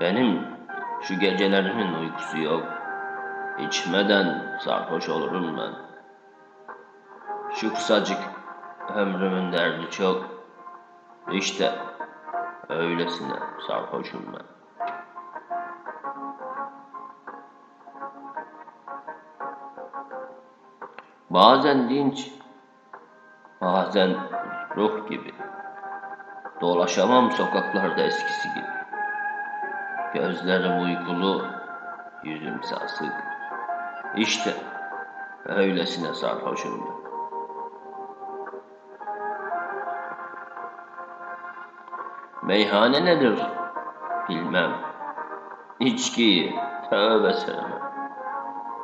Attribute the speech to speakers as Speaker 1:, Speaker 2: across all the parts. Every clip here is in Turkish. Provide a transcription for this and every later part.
Speaker 1: Benim şu gecelerimin uykusu yok. İçmeden sarhoş olurum ben. Şu kısacık ömrümün derdi çok. İşte öylesine sarhoşum ben. Bazen dinç, bazen ruh gibi. Dolaşamam sokaklarda eskisi gibi. Gözlerim uykulu, yüzüm sasık. İşte öylesine sarhoşum ben. Meyhane nedir? Bilmem. İçkiyi tövbe sevmem.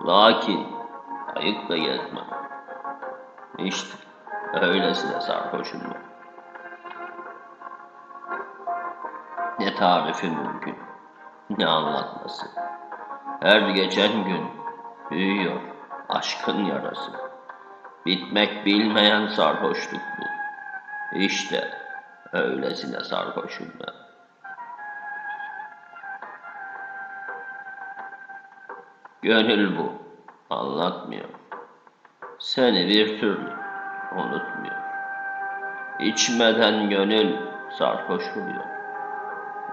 Speaker 1: Lakin ayıkla gezmem. İşte öylesine sarhoşum ben. Ne tarifi mümkün, ne anlatması. Her geçen gün büyüyor aşkın yarası. Bitmek bilmeyen sarhoşluk bu. İşte öylesine sarhoşum ben. Gönül bu, anlatmıyor. Seni bir türlü unutmuyor. İçmeden gönül sarhoş oluyor.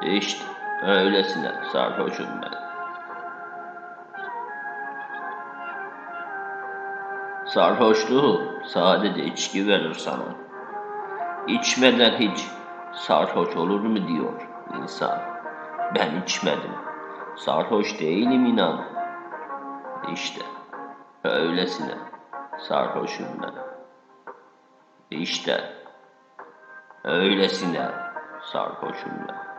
Speaker 1: İşte öylesine sarhoşum ben. Sarhoşluğu sadece içki verir sana. İçmeden hiç sarhoş olur mu diyor insan. Ben içmedim. Sarhoş değilim inan. İşte öylesine sarhoşum ben. İşte öylesine sarhoşum ben.